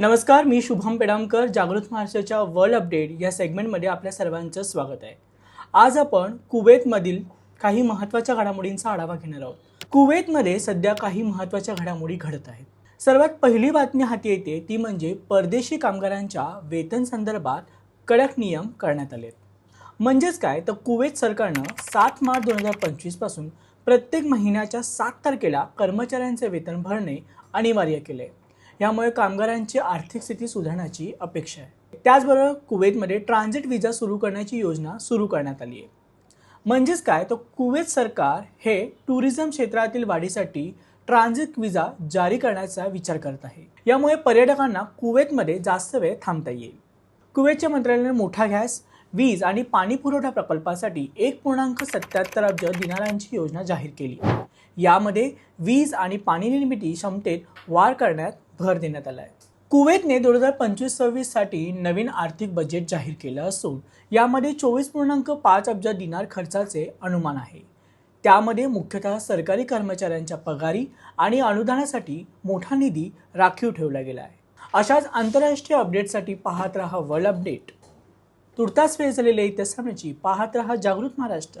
नमस्कार मी शुभम पेडामकर जागृत महाराष्ट्राच्या वर्ल्ड अपडेट या सेगमेंटमध्ये आपल्या सर्वांचं स्वागत आहे. आज आपण कुवेतमधील काही महत्त्वाच्या घडामोडींचा आढावा घेणार आहोत. कुवेतमध्ये सध्या काही महत्त्वाच्या घडामोडी घडत आहेत. सर्वात पहिली बातमी हाती येते ती म्हणजे परदेशी कामगारांच्या वेतन संदर्भात कडक नियम करण्यात आले म्हणजेच काय तर कुवेत सरकारनं सात मार्च दोन हजार पंचवीसपासून प्रत्येक महिन्याच्या सात तारखेला कर्मचाऱ्यांचे वेतन भरणे अनिवार्य केले यामुळे कामगारांची आर्थिक स्थिती सुधारण्याची अपेक्षा आहे. त्याचबरोबर कुवेतमध्ये ट्रान्झिट व्हिजा सुरू करण्याची योजना सुरू करण्यात आली आहे. म्हणजेच काय? तर कुवेत सरकार हे टुरिझम क्षेत्रातील वाढीसाठी ट्रान्झिट व्हिजा जारी करण्याचा विचार करत आहे. यामुळे पर्यटकांना कुवेतमध्ये जास्त वेळ थांबता येईल. कुवेतच्या मंत्रालयाने मोठा गॅस वीज आणि पाणी पुरवठा प्रकल्पासाठी एक पूर्णांक सत्याहत्तर अब्ज दिनारांची योजना जाहीर केली. यामध्ये वीज आणि पाणी निर्मिती क्षमतेत वाढ करण्यात भर देण्यात आला आहे. कुवेतने दोन हजार पंचवीस सव्वीससाठी नवीन आर्थिक बजेट जाहीर केलं असून यामध्ये चोवीस पूर्णांक पाच अब्ज दिनार खर्चाचे अनुमान आहे. त्यामध्ये मुख्यतः सरकारी कर्मचाऱ्यांच्या पगारी आणि अनुदानासाठी मोठा निधी राखीव ठेवला गेला आहे. अशाच आंतरराष्ट्रीय अपडेटसाठी पाहत रहा वर्ल्ड अपडेट तुर्तास वेळ झालेल्या इतिहासाची पाहत रहा जागृत महाराष्ट्र.